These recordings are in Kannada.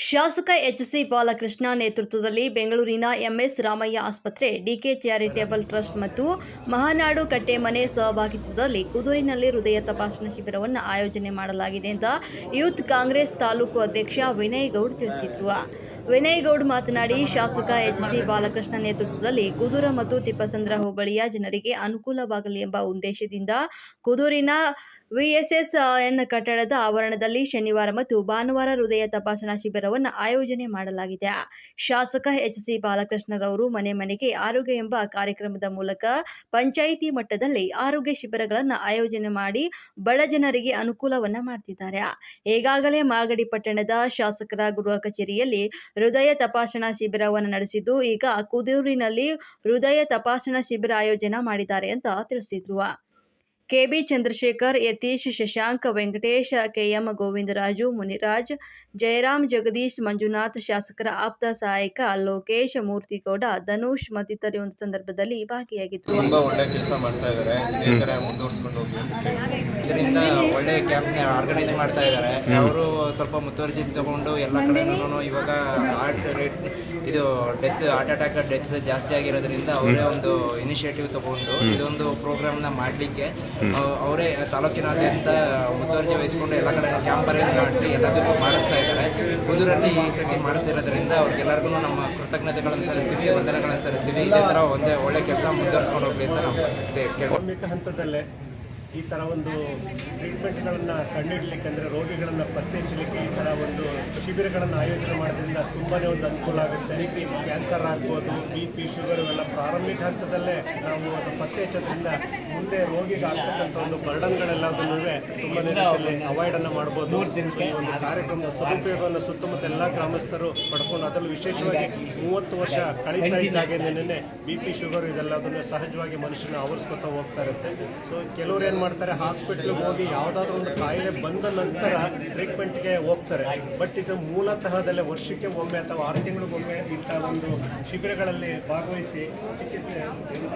ಶಾಸಕ ಎಚ್ಸಿ ಬಾಲಕೃಷ್ಣ ನೇತೃತ್ವದಲ್ಲಿ ಬೆಂಗಳೂರಿನ ಎಂಎಸ್ ರಾಮಯ್ಯ ಆಸ್ಪತ್ರೆ, ಡಿಕೆ ಚಾರಿಟೇಬಲ್ ಟ್ರಸ್ಟ್ ಮತ್ತು ಮಹಾನಾಡು ಕಟ್ಟೆಮನೆ ಸಹಭಾಗಿತ್ವದಲ್ಲಿ ಕುದೂರಿನಲ್ಲಿ ಹೃದಯ ತಪಾಸಣಾ ಶಿಬಿರವನ್ನು ಆಯೋಜನೆ ಮಾಡಲಾಗಿದೆ ಅಂತ ಯೂತ್ ಕಾಂಗ್ರೆಸ್ ತಾಲೂಕು ಅಧ್ಯಕ್ಷ ವಿನಯ್ ಗೌಡ್ ತಿಳಿಸಿದ್ರು. ವಿನಯ್ ಗೌಡ್ ಮಾತನಾಡಿ, ಶಾಸಕ ಎಚ್ಸಿ ಬಾಲಕೃಷ್ಣ ನೇತೃತ್ವದಲ್ಲಿ ಕುದೂರ ಮತ್ತು ತಿಪ್ಪಸಂದ್ರ ಹೋಬಳಿಯ ಜನರಿಗೆ ಅನುಕೂಲವಾಗಲಿ ಎಂಬ ಉದ್ದೇಶದಿಂದ ಕುದೂರಿನ ವಿಎಸ್ಎಸ್ ಎನ್ ಕಟ್ಟಡದ ಆವರಣದಲ್ಲಿ ಶನಿವಾರ ಮತ್ತು ಭಾನುವಾರ ಹೃದಯ ತಪಾಸಣಾ ಶಿಬಿರವನ್ನು ಆಯೋಜನೆ ಮಾಡಲಾಗಿದೆ. ಶಾಸಕ ಎಚ್ಸಿ ಬಾಲಕೃಷ್ಣರವರು ಮನೆ ಮನೆಗೆ ಆರೋಗ್ಯ ಎಂಬ ಕಾರ್ಯಕ್ರಮದ ಮೂಲಕ ಪಂಚಾಯಿತಿ ಮಟ್ಟದಲ್ಲಿ ಆರೋಗ್ಯ ಶಿಬಿರಗಳನ್ನು ಆಯೋಜನೆ ಮಾಡಿ ಬಡ ಜನರಿಗೆ ಅನುಕೂಲವನ್ನ ಮಾಡ್ತಿದ್ದಾರೆ. ಈಗಾಗಲೇ ಮಾಗಡಿ ಪಟ್ಟಣದ ಶಾಸಕರ ಗೃಹ ಕಚೇರಿಯಲ್ಲಿ ಹೃದಯ ತಪಾಸಣಾ ಶಿಬಿರವನ್ನು ನಡೆಸಿದ್ದು, ಈಗ ಕುದೂರಿನಲ್ಲಿ ಹೃದಯ ತಪಾಸಣಾ ಶಿಬಿರ ಆಯೋಜನೆ ಮಾಡಿದ್ದಾರೆ ಅಂತ ತಿಳಿಸಿದ್ರು. ಕೆಬಿ ಚಂದ್ರಶೇಖರ್ ಯತೀಶ್ ಶಶಾಂಕ್ ವೆಂಕಟೇಶ್ ಕೆಎಂ ಗೋವಿಂದರಾಜು ಮುನಿರಾಜ್ ಜಯರಾಮ್ ಜಗದೀಶ್ ಮಂಜುನಾಥ್ ಶಾಸಕರ ಆಪ್ತ ಸಹಾಯಕ ಲೋಕೇಶ್ ಮೂರ್ತಿಗೌಡ ಧನುಷ್ ಮತ್ತಿತರ ಒಂದು ಸಂದರ್ಭದಲ್ಲಿ ಭಾಗಿಯಾಗಿದ್ದರು. ತುಂಬಾ ಒಳ್ಳೆ ಕೆಲಸ ಮಾಡ್ತಾ ಇದ್ದಾರೆ ಇದೇ ತರ ಮುಂದುವರ್ಸ್ಕೊಂಡು ಹೋಗಿ ಇದರಿಂದ ಒಳ್ಳೆ ಕ್ಯಾಂಪ್ ಆರ್ಗನೈಸ್ ಮಾಡ್ತಾ ಇದ್ದಾರೆ ಅವರು ಸ್ವಲ್ಪ ಮುತುವರ್ಜಿ ತಗೊಂಡು ಎಲ್ಲ ಕಡೆನೂ ಇವಾಗ ಹಾರ್ಟ್ ರೇಟ್ ಇದು ಡೆತ್ ಹಾರ್ಟ್ ಅಟ್ಯಾಕ್ ಡೆತ್ ಜಾಸ್ತಿ ಆಗಿರೋದ್ರಿಂದ ಅವರೇ ಒಂದು ಇನಿಷಿಯೇಟಿವ್ ತಗೊಂಡು ಇದೊಂದು ಪ್ರೋಗ್ರಾಮ್ನ ಮಾಡಲಿಕ್ಕೆ ಅವರೇ ತಾಲೂಕಿನಾದ್ಯಂತ ಮುತುವರ್ಜಿ ವಹಿಸಿಕೊಂಡು ಎಲ್ಲ ಕಡೆ ಕ್ಯಾಂಪ್ ಅರೇಂಜ್ ಮಾಡಿಸಿ ಎಲ್ಲದಕ್ಕೂ ಮಾಡಿಸ್ತಾ ಇದ್ದಾರೆ. ಹುದೂರಲ್ಲಿ ಈ ಸತಿ ಮಾಡಿಸಿರೋದ್ರಿಂದ ಅವ್ರಿಗೆಲ್ಲರಿಗೂ ನಮ್ಮ ಕೃತಜ್ಞತೆಗಳನ್ನು ಸಲ್ಲಿಸ್ತೀವಿ ವಂದನೆಗಳನ್ನು ಸಲ್ಲಿಸ್ತೀವಿ. ಇದೇ ಥರ ಒಂದೇ ಒಳ್ಳೆ ಕೆಲಸ ಮುಂದುವರ್ಸ್ಕೊಂಡು ಹೋಗ್ಲಿ ಅಂತ ನಾವು ಹಂತದಲ್ಲೇ ಈ ಥರ ಒಂದು ಟ್ರೀಟ್ಮೆಂಟ್ಗಳನ್ನು ಕಂಡುಹಿಡಲಿಕ್ಕೆ ಅಂದರೆ ರೋಗಿಗಳನ್ನು ಪತ್ತೆ ಹಚ್ಚಲಿಕ್ಕೆ ಈ ಥರ ಒಂದು ಶಿಬಿರಗಳನ್ನು ಆಯೋಜನೆ ಮಾಡೋದ್ರಿಂದ ತುಂಬಾ ಒಂದು ಅನುಕೂಲ ಆಗುತ್ತೆ. ಕ್ಯಾನ್ಸರ್ ಆಗ್ಬೋದು ಬಿ ಪಿ ಶುಗರ್ ಇವೆಲ್ಲ ಪ್ರಾರಂಭಿಕ ಹಂತದಲ್ಲೇ ನಾವು ಅದು ಪತ್ತೆ ಹಚ್ಚೋದ್ರಿಂದ ಮುಂದೆ ರೋಗಿಗೆ ಆಗ್ತಕ್ಕಂಥ ಒಂದು ಬರ್ಡನ್ಗಳೆಲ್ಲದನ್ನೂ ತುಂಬನೇ ರೀತಿಯಲ್ಲಿ ಅವಾಯ್ಡನ್ನು ಮಾಡ್ಬೋದು. ಈ ಒಂದು ಕಾರ್ಯಕ್ರಮದ ಸದುಪಯೋಗವನ್ನು ಸುತ್ತಮುತ್ತ ಎಲ್ಲ ಗ್ರಾಮಸ್ಥರು ಪಡ್ಕೊಂಡು ಅದರಲ್ಲೂ ವಿಶೇಷವಾಗಿ ಮೂವತ್ತು ವರ್ಷ ಕಳೀತಾ ಇದ್ದಾಗೆ ನಿನ್ನೆ ಬಿ ಪಿ ಶುಗರ್ ಇದೆಲ್ಲದನ್ನು ಸಹಜವಾಗಿ ಮನುಷ್ಯನ ಆವರಿಸ್ಕೊತಾ ಹೋಗ್ತಾ ಇರುತ್ತೆ. ಸೊ ಕೆಲವರೇನು ಏನು ಮಾಡ್ತಾರೆ ಹಾಸ್ಪಿಟ್ಲಿಗೆ ಹೋಗಿ ಯಾವುದಾದ್ರೂ ಒಂದು ಕಾಯಿಲೆ ಬಂದ ನಂತರ ಟ್ರೀಟ್ಮೆಂಟ್ಗೆ ಹೋಗ್ತಾರೆ. ಬಟ್ ಇದು ಮೂಲತಃದಲ್ಲೇ ವರ್ಷಕ್ಕೆ ಒಮ್ಮೆ ಅಥವಾ ಆರು ತಿಂಗಳಿಗೊಮ್ಮೆ ಇಂಥ ಒಂದು ಶಿಬಿರಗಳಲ್ಲಿ ಭಾಗವಹಿಸಿ ಚಿಕಿತ್ಸೆ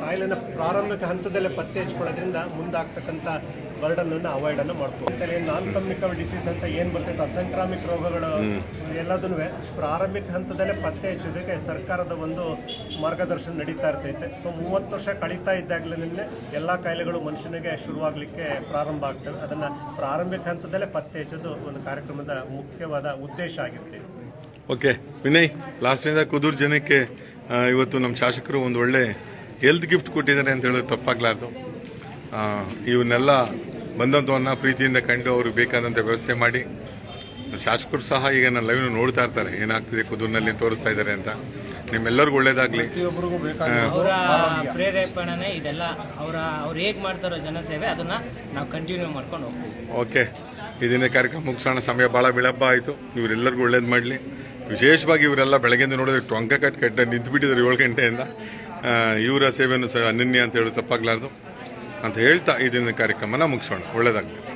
ಕಾಯಿಲೆನ ಪ್ರಾರಂಭಿಕ ಹಂತದಲ್ಲೇ ಪತ್ತೆ ಹಚ್ಕೊಳ್ಳೋದ್ರಿಂದ ಮುಂದಾಗ್ತಕ್ಕಂಥ ಬರ್ಡನ್ನು ಅವಾಯ್ಡ್ ಅನ್ನು ಮಾಡ್ಕೊಂಡು ನಾನ್ ಕಮ್ಯುನಿಕಬಲ್ ಡಿಸೀಸ್ ಅಂತ ಏನ್ ಬರ್ತೈತೆ ಅಸಂಕ್ರಾಮಿಕ ರೋಗಗಳು ಎಲ್ಲದನ್ನು ಪ್ರಾರಂಭಿಕ ಹಂತದಲ್ಲೇ ಪತ್ತೆ ಹಚ್ಚೋದಕ್ಕೆ ಸರ್ಕಾರದ ಒಂದು ಮಾರ್ಗದರ್ಶನ ನಡೀತಾ ಇರ್ತೈತೆ. ಸೊ ಮೂವತ್ತು ವರ್ಷ ಕಳೀತಾ ಇದ್ದಾಗಲೇ ಎಲ್ಲ ಕಾಯಿಲೆಗಳು ಮನುಷ್ಯನಿಗೆ ಶುರುವಾಗಲಿಕ್ಕೆ ಪ್ರಾರಂಭ ಆಗ್ತವೆ ಅದನ್ನು ಪ್ರಾರಂಭಿಕ ಹಂತದಲ್ಲೇ ಪತ್ತೆ ಹಚ್ಚೋದು ಒಂದು ಕಾರ್ಯಕ್ರಮದ ಮುಖ್ಯವಾದ ಉದ್ದೇಶ ಆಗಿರುತ್ತೆ. ಓಕೆ, ವಿನಯ್ ಲಾಸ್ಟಿಂದ ಕುದೂರು ಜನಕ್ಕೆ ಇವತ್ತು ನಮ್ಮ ಶಾಸಕರು ಒಂದು ಒಳ್ಳೆ ಹೆಲ್ತ್ ಗಿಫ್ಟ್ ಕೊಟ್ಟಿದ್ದಾರೆ ಅಂತ ಹೇಳೋದು ತಪ್ಪಾಗ್ಲಾರ್ದು. ಇವನ್ನೆಲ್ಲ ಬಂದಂಥವನ್ನ ಪ್ರೀತಿಯಿಂದ ಕಂಡು ಅವ್ರಿಗೆ ಬೇಕಾದಂಥ ವ್ಯವಸ್ಥೆ ಮಾಡಿ. ಶಾಸಕರು ಸಹ ಈಗ ನನ್ನ ಲೈವ್ ನೋಡ್ತಾ ಇರ್ತಾರೆ. ಏನಾಗ್ತಿದೆ ಕುದೂರಿನಲ್ಲಿ ತೋರಿಸ್ತಾ ಇದ್ದಾರೆ ಅಂತ. ನಿಮ್ಮೆಲ್ಲರಿಗೂ ಒಳ್ಳೇದಾಗ್ಲಿ. ಅವರ ಪ್ರೇರೇಪಣೆ ಇದೆಲ್ಲ ಅವರ ಅವ್ರು ಹೇಗ್ ಮಾಡ್ತಾರೋ ಜನಸೇವೆ ಅದನ್ನ ನಾವು ಕಂಟಿನ್ಯೂ ಮಾಡ್ಕೊಂಡು ಹೋಗ್ತೀವಿ. ಓಕೆ. ಇದನ್ನೇ ಕಾರ್ಯಕ್ರಮ ಮುಗಿಸೋಣ. ಸಮಯ ಭಾಳ ವಿಳಂಬ ಆಯಿತು. ಇವರೆಲ್ಲರಿಗೂ ಒಳ್ಳೇದು ಮಾಡಲಿ. ವಿಶೇಷವಾಗಿ ಇವರೆಲ್ಲ ಬೆಳಗ್ಗೆಯಿಂದ ನೋಡಿದ್ರೆ ಟೊಂಕ ಕಟ್ ಕಟ್ಟ ನಿಂತುಬಿಟ್ಟಿದ್ದಾರೆ ಏಳು ಗಂಟೆಯಿಂದ. ಆ, ಇವರ ಸೇವೆಯನ್ನು ಸಹ ಅನನ್ಯ ಅಂತ ಹೇಳಿ ತಪ್ಪಾಗ್ಲಾರ್ದು. ಅಂತ ಹೇಳ್ತಾ ಇದನ್ನ ಕಾರ್ಯಕ್ರಮನ ಮುಗಿಸೋಣ. ಒಳ್ಳೇದಾಗಲಿ.